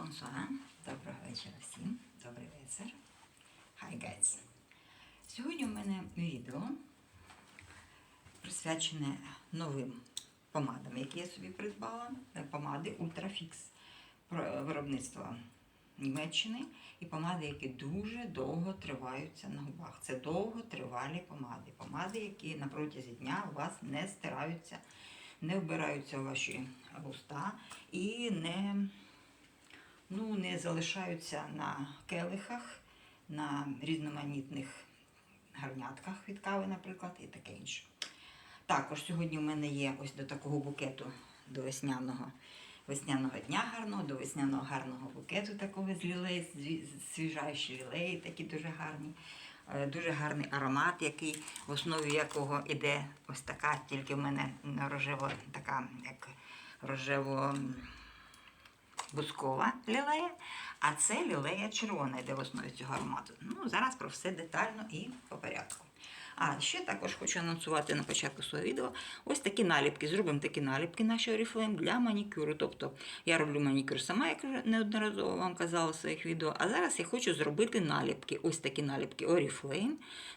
Бонсуа. Доброго вечора всім. Добрий вечір. Hi guys. Сьогодні у мене відео присвячене новим помадам, які я собі придбала. Е, Помади Ультрафікс виробництва Німеччини і помади, які дуже довго триваються на губах. Це довготривалі помади. Помади, які на протязі дня у вас не стираються, не вбираються ваші уста і не ну, не залишаються на келихах, на різноманітних гарнятках від кави, наприклад, і таке інше. Також сьогодні в мене є ось до такого букету до весняного, весняного дня гарного, до весняного гарного букету такого з лілей, свіжайші лілеї, такі дуже гарні. Е, Дуже гарний аромат, який в основі якого іде ось така, тільки в мене рожево, така як рожево бускова лілея, а це лілея червона йде в основі цього аромату. Ну, зараз про все детально і по порядку. А ще також хочу анонсувати на початку свого відео ось такі наліпки. Зробимо такі наліпки нашої Oriflame для манікюру. Тобто я роблю манікюр сама, як неодноразово вам казала в своїх відео. А зараз я хочу зробити наліпки. Ось такі наліпки Oriflame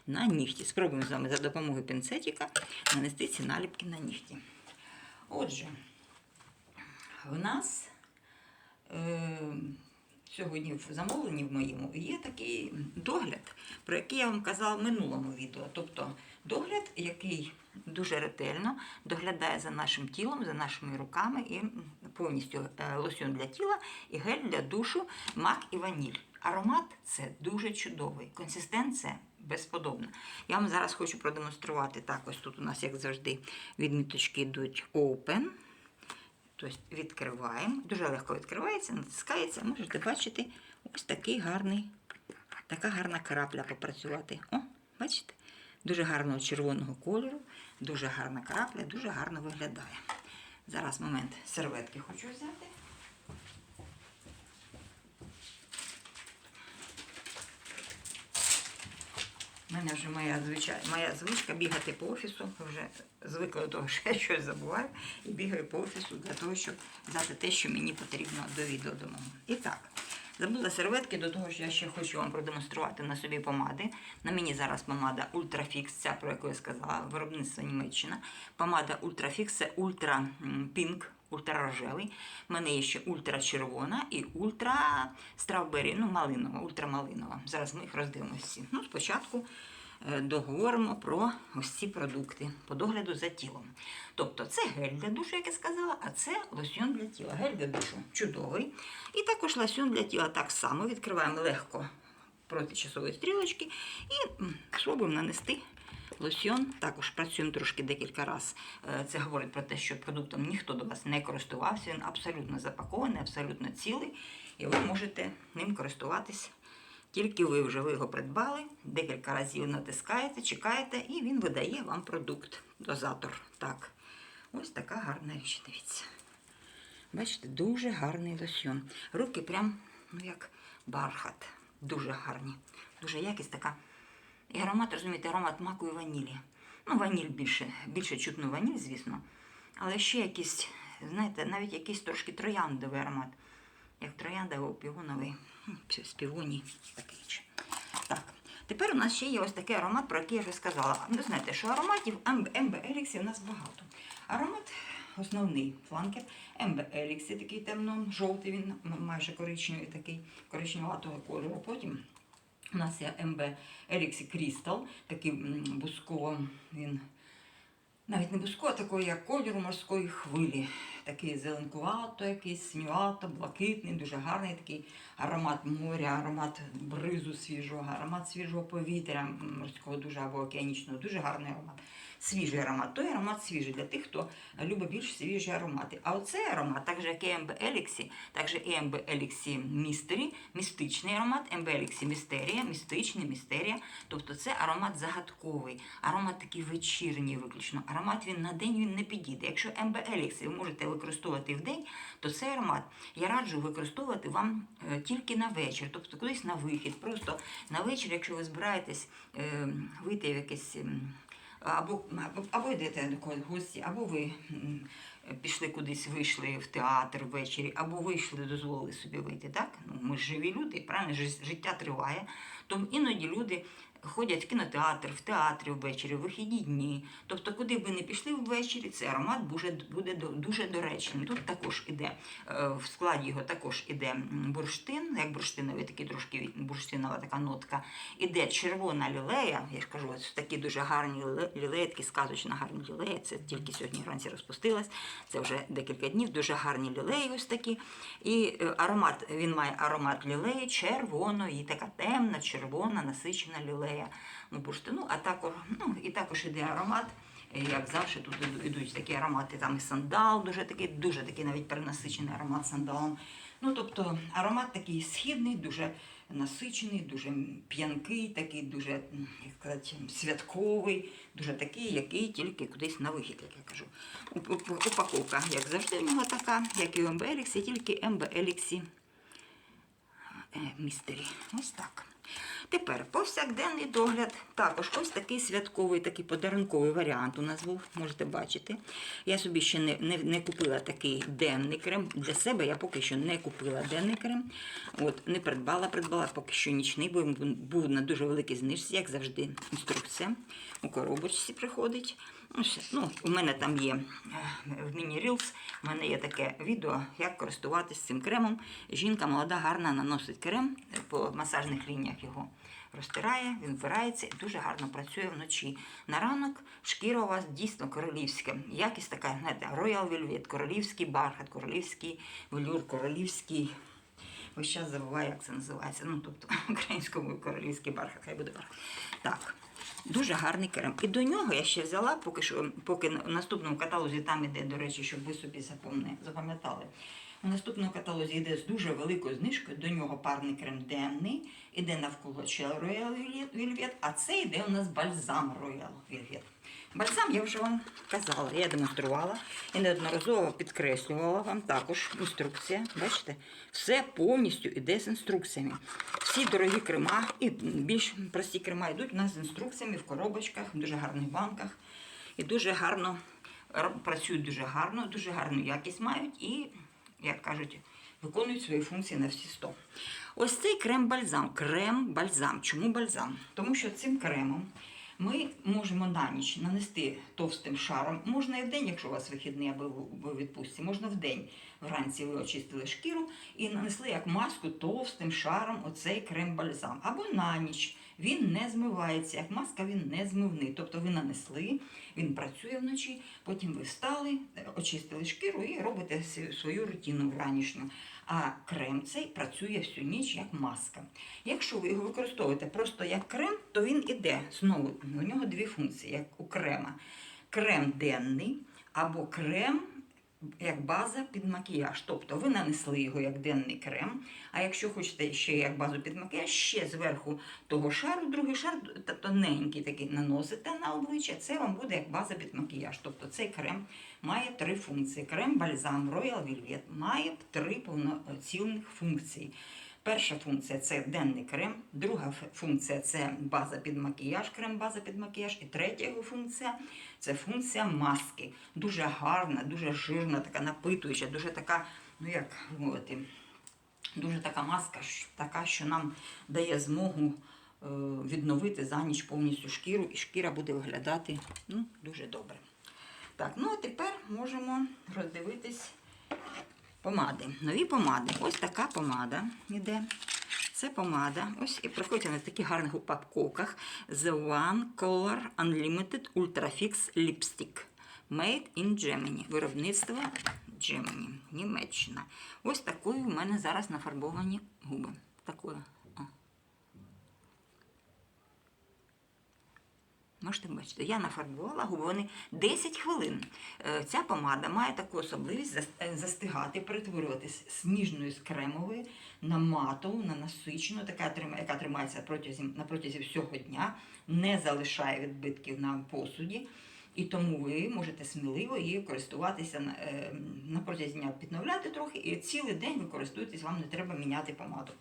на нігті. Спробуємо з вами за допомогою пінцетика нанести ці наліпки на нігті. Отже, в нас сьогодні в замовленні в моєму є такий догляд, про який я вам казала в минулому відео. Тобто догляд, який дуже ретельно доглядає за нашим тілом, за нашими руками і повністю е, лосьон для тіла і гель для душу, мак і ваніль. Аромат це дуже чудовий. Консистенція безподобна. Я вам зараз хочу продемонструвати так. Ось тут у нас, як завжди, відміточки йдуть open. Тобто відкриваємо, дуже легко відкривається, натискається. Можете бачити ось такий гарний, така гарна крапля попрацювати. О, бачите? Дуже гарного червоного кольору, дуже гарна крапля, дуже гарно виглядає. Зараз момент серветки хочу взяти. У мене вже моя, звичай, моя звичка бігати по офісу. Вже звикла до того, що я щось забуваю, і бігаю по офісу для того, щоб взяти те, що мені потрібно до відео до. І так, забула серветки, до того, що я ще хочу вам продемонструвати на собі помади. На мені зараз помада Ultrafix, ця, про яку я сказала, виробництво Німеччина. Помада Ultrafix це м, пінк, ультрарожевий. У мене є ще ультра-червона і ультра стравбері, ну малинова, ультрамалинова. Зараз ми їх роздивимося. всі. Ну, спочатку е, договоримо про ось ці продукти по догляду за тілом. Тобто це гель для душу, як я сказала, а це лосьон для тіла. Гель для душу чудовий. І також лосьон для тіла так само відкриваємо легко проти часової стрілочки і спробуємо нанести лосьон. Також працюємо трошки декілька разів. Е, Це говорить про те, що продуктом ніхто до вас не користувався. Він абсолютно запакований, абсолютно цілий, і ви можете ним користуватись. Тільки ви вже його придбали, декілька разів натискаєте, чекаєте, і він видає вам продукт, дозатор. Так, ось така гарна річ, дивіться. Бачите, дуже гарний лосьон. Руки прям ну, як бархат. Дуже гарні. Дуже якість така. І аромат, розумієте, аромат маку і ванілі. Ну, ваніль більше, більше чутно ваніль, звісно. Але ще якийсь, знаєте, навіть якийсь трошки трояндовий аромат. Як троянда або півоновий. З півоні таке інше. Так. Тепер у нас ще є ось такий аромат, про який я вже сказала. Ви знаєте, що ароматів МБ Еліксі у нас багато. Аромат основний фланкер МБ Еліксі, такий темно-жовтий, він майже коричневий, такий коричневатого кольору. Потім у нас є МБ Еліксі Крістал, такий м, він навіть не бусково, а такий, як кольору морської хвилі. Такий зеленкувато, якийсь синювато, блакитний, дуже гарний такий аромат моря, аромат бризу свіжого, аромат свіжого повітря морського дуже або океанічного, дуже гарний аромат. Свіжий аромат. Той аромат свіжий для тих, хто любить більш свіжі аромати. А оцей аромат, так же як і МБ Еліксі, так же і МБ Еліксі Містері, містичний аромат, МБ Еліксі Містерія, містичний, містерія. Тобто це аромат загадковий, аромат такий вечірній виключно. Аромат він на день він не підійде. Якщо МБ Еліксі ви можете використовувати в день, то цей аромат я раджу використовувати вам е, тільки на вечір, тобто кудись на вихід. Просто на вечір, якщо ви збираєтесь е, вийти в якесь. Або, або, йдете до когось або ви пішли кудись, вийшли в театр ввечері, або вийшли, дозволили собі вийти. Так? Ну, ми ж живі люди, правильно, Жи- життя триває. Тому іноді люди ходять в кінотеатр, в театрі ввечері, в вихідні дні. Тобто, куди б ви не пішли ввечері, цей аромат буде, дуже доречним. Тут також іде, е, в складі його також іде бурштин, як бурштиновий, такий трошки бурштинова така нотка. Іде червона лілея, я ж кажу, ось такі дуже гарні ліле- лілеї, такі сказочно гарні лілеї. Це тільки сьогодні вранці розпустилась. Це вже декілька днів, дуже гарні лілеї ось такі. І е, аромат, він має аромат лілеї червоної, така темна, червона, насичена лілея ну, бурштину, а також, ну, і також іде аромат. е, Як завжди, тут ідуть такі аромати, там і сандал, дуже такий, дуже такий навіть перенасичений аромат сандалом. Ну, тобто аромат такий східний, дуже насичений, дуже п'янкий, такий, дуже як сказати, святковий, дуже такий, який тільки кудись на вихід, як я кажу. Уп- уп- Упаковка, як завжди, у нього така, як і у МБ Еліксі, тільки МБ Еліксі е, містері. Ось так. Тепер повсякденний догляд. Також ось такий святковий, такий подарунковий варіант у нас був, можете бачити. Я собі ще не, не, не купила такий денний крем. Для себе я поки що не купила денний крем. От, не придбала, придбала поки що нічний, бо був на дуже великій знижці, як завжди, інструкція. У коробочці приходить. Ну, у мене там є е, в міні-рілс, у мене є таке відео, як користуватися цим кремом. Жінка молода, гарна наносить крем е, по масажних лініях його розтирає, він вбирається і дуже гарно працює вночі. На ранок шкіра у вас дійсно королівська. Якість така, знаєте, Royal Velvet, королівський бархат, королівський велюр, королівський. Ось зараз забуваю, як це називається. Ну, тобто українською королівський бархат, хай буде бархат. Так. Дуже гарний крем. І до нього я ще взяла, поки що, поки в наступному каталозі там іде, до речі, щоб ви собі запам'ятали. У наступному каталозі йде з дуже великою знижкою, до нього парний крем денний, іде навколо ще Royal Velvet, а це йде у нас бальзам Royal Velvet. Бальзам я вже вам казала, я демонструвала і неодноразово підкреслювала вам також інструкція. Бачите, все повністю йде з інструкціями. Всі дорогі крема і більш прості крема йдуть у нас з інструкціями в коробочках, в дуже гарних банках. І дуже гарно працюють дуже гарно, дуже гарну якість мають і, як кажуть, виконують свої функції на всі 100. Ось цей крем-бальзам. Крем-бальзам. Чому бальзам? Тому що цим кремом ми можемо на ніч нанести товстим шаром. Можна і в день, якщо у вас вихідний або ви відпустці, можна в день. Вранці ви очистили шкіру і нанесли як маску товстим шаром оцей крем-бальзам. Або на ніч. Він не змивається, як маска він не змивний. Тобто ви нанесли, він працює вночі, потім ви встали, очистили шкіру і робите свою рутину вранішню. А крем цей працює всю ніч як маска. Якщо ви його використовуєте просто як крем, то він іде знову. У нього дві функції, як у крема. Крем денний або крем як база під макіяж. Тобто ви нанесли його як денний крем. А якщо хочете ще як базу під макіяж, ще зверху того шару, другий шар тоненький такий наносите на обличчя, це вам буде як база під макіяж. Тобто цей крем має три функції. Крем бальзам Royal Velvet має три повноцінних функції. Перша функція це денний крем, друга функція це база під макіяж, крем-база під макіяж. І третя його функція це функція маски. Дуже гарна, дуже жирна, така напитуюча, дуже така, ну як мовити, дуже така маска, така, що нам дає змогу е, відновити за ніч повністю шкіру, і шкіра буде виглядати ну, дуже добре. Так, ну а тепер можемо роздивитись помади. Нові помади. Ось така помада йде. Це помада. Ось і приходять на таких гарних упаковках. The One Color Unlimited Ultra Fix Lipstick. Made in Germany. Виробництво Germany. Німеччина. Ось такою в мене зараз нафарбовані губи. Такою. О. Можете бачити, я нафарбувала губи, 10 хвилин. Е, Ця помада має таку особливість е, застигати, перетворюватись з ніжної з кремової на матову, на насичену, така, яка тримається протягом, на протязі всього дня, не залишає відбитків на посуді. І тому ви можете сміливо її користуватися на, е, на протязі дня підновляти трохи, і цілий день ви користуєтесь, вам не треба міняти помаду.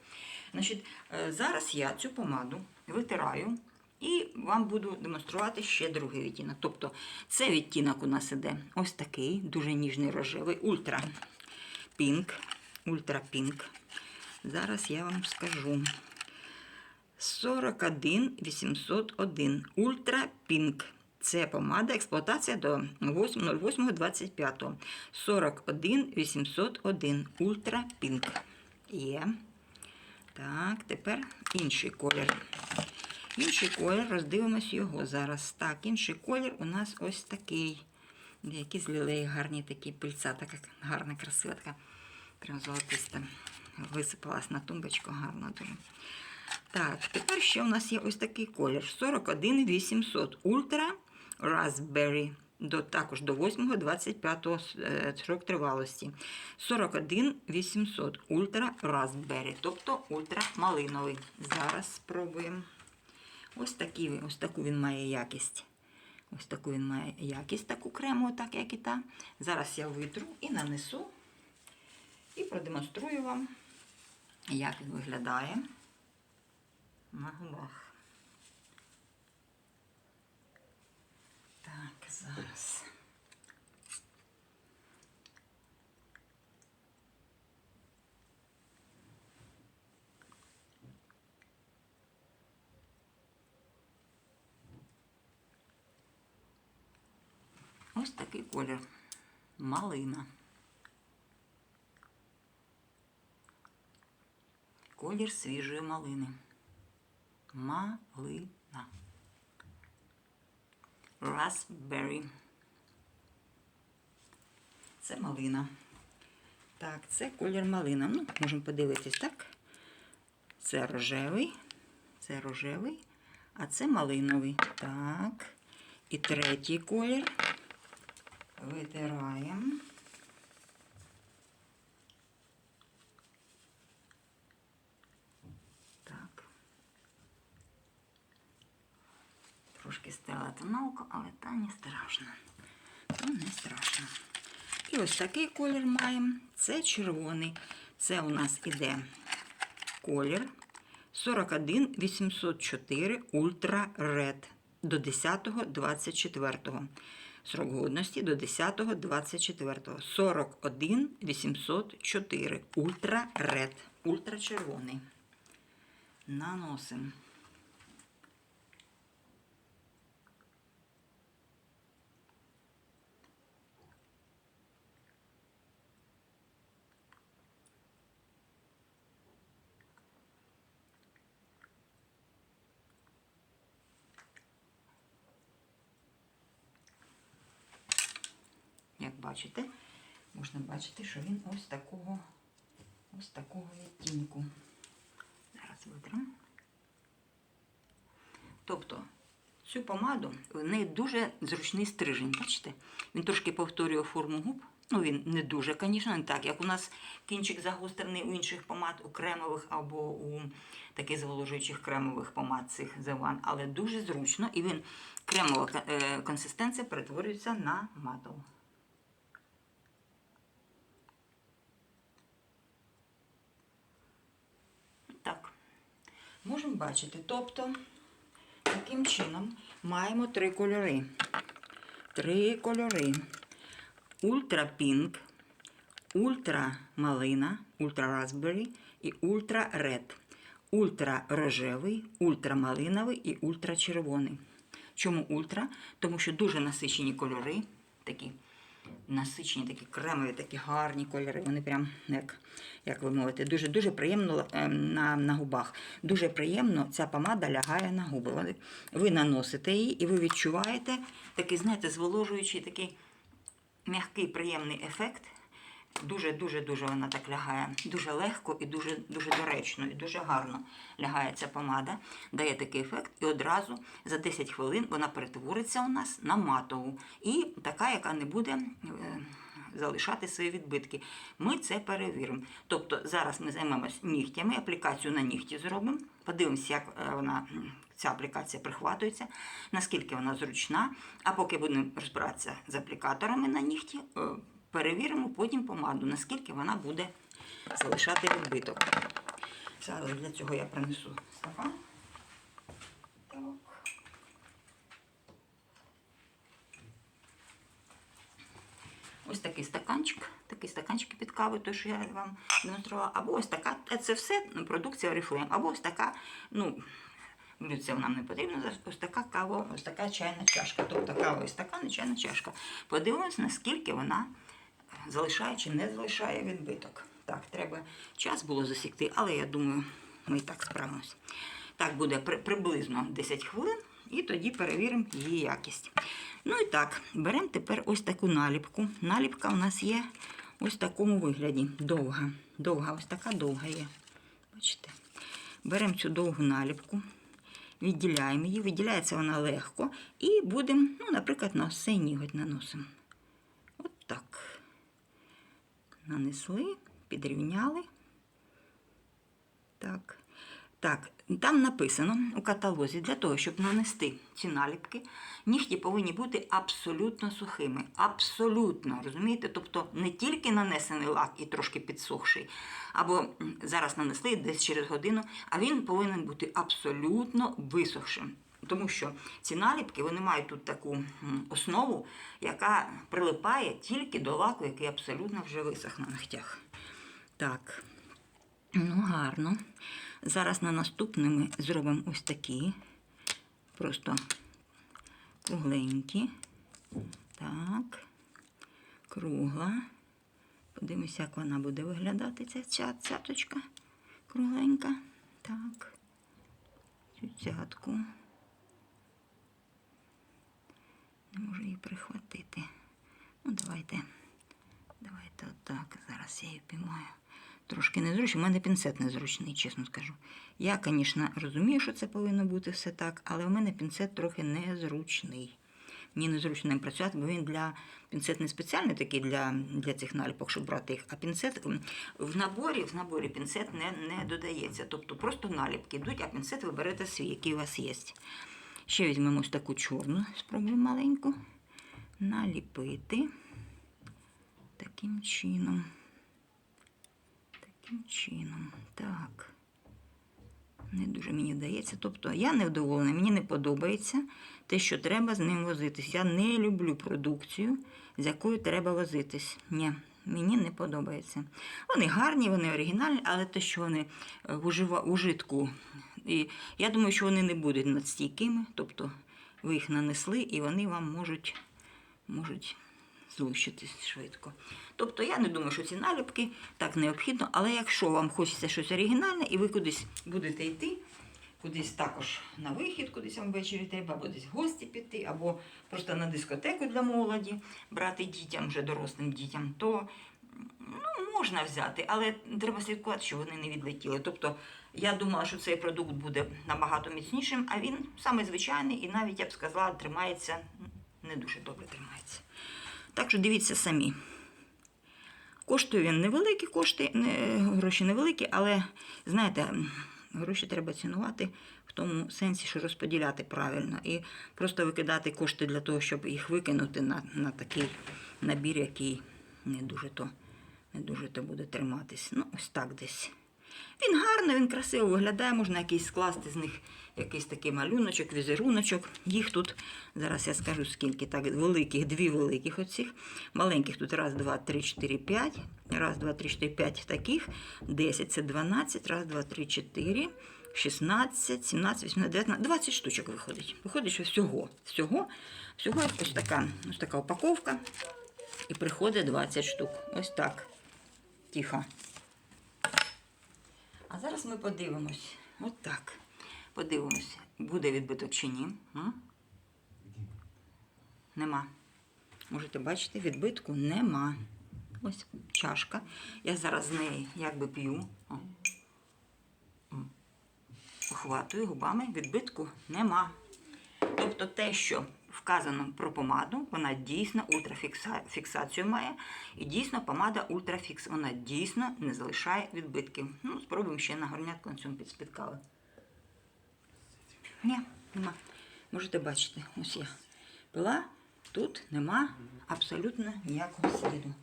Значить, зараз я цю помаду витираю І вам буду демонструвати ще другий відтінок. Тобто це відтінок у нас іде ось такий, дуже ніжний рожевий, ультра пінк. Ультра пінк. Зараз я вам скажу. 41 801 Ультра Пінк. Це помада, експлуатація до 08.25. 41 801 Ультра Пінк. Є. Так, тепер інший колір. Інший колір, роздивимось його зараз. Так, інший колір у нас ось такий. Якісь лілеї гарні такі пильця, така гарна, красива, така прям золотиста. Висипалась на тумбочку, гарно дуже. Так, тепер ще у нас є ось такий колір. 41 800 Ультра Raspberry. До, також до 8-25 е, срок тривалості. 41 800 Ультра Raspberry, тобто ультра малиновий. Зараз спробуємо. Ось, такі, ось таку він має якість. Ось таку він має якість, таку крему, так як і та. Зараз я витру і нанесу і продемонструю вам, як він виглядає на губах. Так, зараз. Ось такий колір. Малина. Колір свіжої малини. Малина. Raspberry. Це малина. Так, це колір малина. Ну, можемо подивитись, так? Це рожевий, це рожевий, а це малиновий. Так. І третій колір. Витираємо. Так. Трошки стала тоналку, але та не страшно. То не страшно. І ось такий колір маємо. Це червоний. Це у нас іде колір 41 804 Ультра Ред до 10.24. Срок годності до 10.24. 41 804 Ультра Ред. Ультра червоний. Наносимо. Як бачите, можна бачити, що він ось такого, ось такого відтінку. Зараз витримо. Тобто цю помаду в неї дуже зручний стрижень. Бачите? Він трошки повторює форму губ. Ну, він не дуже, звісно, не так, як у нас кінчик загострений у інших помад, у кремових або у таких зволожуючих кремових помад цих заван, але дуже зручно і він кремова е, консистенція перетворюється на матову. Так, можемо бачити. Тобто, таким чином маємо три кольори. Три кольори. Ультра пінк, ультра малина, ультра распбері і ультра ред. Ультра рожевий, ультра малиновий і ультра червоний. Чому ультра? Тому що дуже насичені кольори, такі насичені, такі кремові, такі гарні кольори. Вони прям, як, як ви мовите, дуже дуже приємно е, на, на губах. Дуже приємно ця помада лягає на губи. Ви наносите її і ви відчуваєте такий, знаєте, зволожуючий такий м'який приємний ефект. Дуже-дуже дуже вона так лягає. Дуже легко і дуже дуже доречно, і дуже гарно лягає ця помада, дає такий ефект, і одразу за 10 хвилин вона перетвориться у нас на матову. І така, яка не буде е, залишати свої відбитки. Ми це перевіримо. Тобто зараз ми займемось нігтями, аплікацію на нігті зробимо. Подивимося, як е, вона. Ця аплікація прихватується, наскільки вона зручна. А поки будемо розбиратися з аплікаторами на нігті, е, перевіримо потім помаду, наскільки вона буде залишати відбиток. Зараз для цього я принесу стакан. Ось такий стаканчик, такий стаканчик під каву, той, що я вам демонструвала, або ось така, це все ну, продукція Oriflame, або ось така, ну, це нам не потрібно, ось така кава, ось така чайна чашка. Тобто кава і стакан чайна чашка. Подивимось, наскільки вона залишає чи не залишає відбиток. Так, треба час було засікти, але я думаю, ми і так справимось. Так буде при- приблизно 10 хвилин, і тоді перевіримо її якість. Ну і так, беремо тепер ось таку наліпку. Наліпка у нас є ось в такому вигляді. Довга. Довга, ось така довга є. Бачите? Беремо цю довгу наліпку, відділяємо її, виділяється вона легко, і будемо, ну, наприклад, на ось цей ніготь наносимо. От так. Нанесли, підрівняли. Так. Так, там написано у каталозі, для того, щоб нанести ці наліпки, нігті повинні бути абсолютно сухими. Абсолютно, розумієте? Тобто не тільки нанесений лак і трошки підсохший, або зараз нанесли десь через годину, а він повинен бути абсолютно висохшим. Тому що ці наліпки вони мають тут таку основу, яка прилипає тільки до лаку, який абсолютно вже висох на ногтях. Так, ну гарно. Зараз на наступне ми зробимо ось такі, просто кругленькі. Так, кругла. Подивимося, як вона буде виглядати, ця ця цяточка кругленька. Так, цю цятку. Не можу її прихватити. Ну, давайте, давайте отак. Зараз я її піймаю. Трошки незручно. У мене пінцет незручний, чесно скажу. Я, звісно, розумію, що це повинно бути все так, але у мене пінцет трохи незручний. Мені незручно ним працювати, бо він для пінцет не спеціальний такий для, для цих наліпок, щоб брати їх. А пінцет в наборі, в наборі пінцет не, не додається. Тобто просто наліпки йдуть, а пінцет ви берете свій, який у вас є. Ще візьмемо ось таку чорну, спробуємо маленьку. Наліпити таким чином. Таким чином. Так. Не дуже мені вдається. Тобто я не вдоволена, мені не подобається те, що треба з ним возитись. Я не люблю продукцію, з якою треба возитись. Ні, мені не подобається. Вони гарні, вони оригінальні, але те, що вони е, в ужитку. І я думаю, що вони не будуть надстійкими. Тобто ви їх нанесли і вони вам можуть, можуть злущитись швидко. Тобто я не думаю, що ці наліпки так необхідно, але якщо вам хочеться щось оригінальне і ви кудись будете йти, кудись також на вихід, кудись вам ввечері треба, або десь в гості піти, або просто на дискотеку для молоді брати дітям, вже дорослим дітям, то ну, можна взяти, але треба слідкувати, щоб вони не відлетіли. Тобто я думала, що цей продукт буде набагато міцнішим, а він саме звичайний і навіть я б сказала, тримається не дуже добре тримається. Так що дивіться самі. Коштує він невеликі кошти, не, гроші невеликі, але знаєте, гроші треба цінувати в тому сенсі, що розподіляти правильно. І просто викидати кошти для того, щоб їх викинути на, на такий набір, який не дуже то, не дуже то буде триматись. Ну, ось так десь. Він гарно, він красиво виглядає, можна якийсь скласти з них якийсь такий малюночок, візеруночок. Їх тут, зараз я скажу скільки, так, великих, дві великих оцих. Маленьких тут раз, два, три, чотири, п'ять. Раз, два, три, чотири, п'ять таких. Десять це 12, раз, два, три, чотири. 16, 17, 18, 19, 20 штучок виходить. Виходить, що всього, всього, всього ось така, ось така упаковка. І приходить 20 штук. Ось так. Тихо. А зараз ми подивимось. От так. Подивимось, буде відбиток чи ні. М? Нема. Можете бачити, відбитку нема. Ось чашка. Я зараз з неї якби п'ю. Охватую губами, відбитку нема. Тобто те, що вказано про помаду, вона дійсно ультрафіксацію має. І дійсно помада ультрафікс. Вона дійсно не залишає відбитків. Ну, спробуємо ще на горнятку на цьому підспіткали. Ні, нема. Можете бачити, ось я пила, тут нема абсолютно ніякого сліду.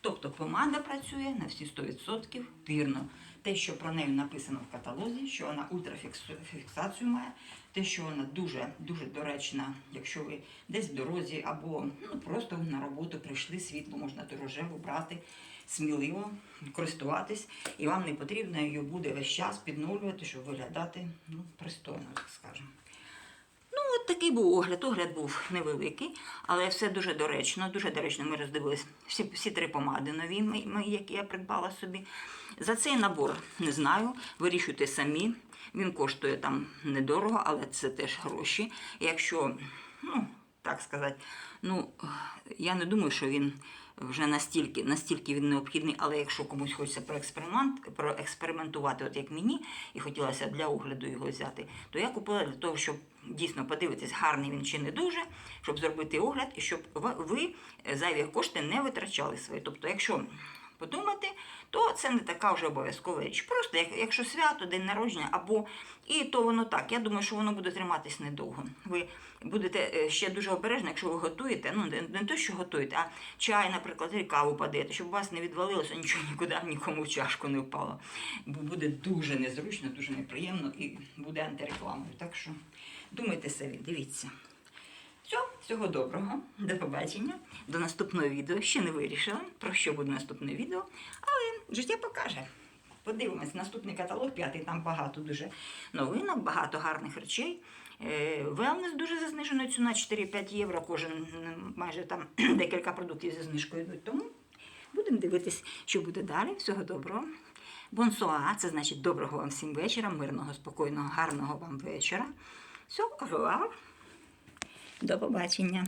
Тобто помада працює на всі 100% вірно. Те, що про неї написано в каталозі, що вона ультрафіксацію має, те, що вона дуже дуже доречна, якщо ви десь в дорозі або ну, просто на роботу прийшли, світло можна дорожево брати сміливо, користуватись, і вам не потрібно її буде весь час підновлювати, щоб виглядати ну, пристойно, так скажемо. От такий був огляд. Огляд був невеликий, але все дуже доречно. Дуже доречно ми роздивились всі, всі три помади нові, які я придбала собі. За цей набор не знаю, вирішуйте самі. Він коштує там недорого, але це теж гроші. Якщо, ну, так сказати, ну, я не думаю, що він вже настільки, настільки він необхідний, але якщо комусь хочеться проексперимент, проекспериментувати, от як мені, і хотілося для огляду його взяти, то я купила для того, щоб дійсно подивитись, гарний він чи не дуже, щоб зробити огляд і щоб ви- зайві кошти не витрачали свої. Тобто, якщо подумати, то це не така вже обов'язкова річ. Просто як, якщо свято, день народження, або і то воно так. Я думаю, що воно буде триматись недовго. Ви будете е, ще дуже обережні, якщо ви готуєте. Ну не, то, що готуєте, а чай, наприклад, і каву подаєте, щоб у вас не відвалилося нічого нікуди нікому в чашку не впало. Бо буде дуже незручно, дуже неприємно і буде антирекламою. Так що думайте собі, дивіться. Все, всього доброго, до побачення, до наступного відео. Ще не вирішила, про що буде наступне відео, але життя покаже. Подивимось, наступний каталог, п'ятий, там багато дуже новинок, багато гарних речей. Велнес дуже за зниженою ціною 4-5 євро. Кожен майже там декілька продуктів зі знижкою йдуть. Тому будемо дивитись, що буде далі. Всього доброго. Бонсуа, це значить доброго вам всім вечора, мирного, спокійного, гарного вам вечора. Все, кажу, до побачення.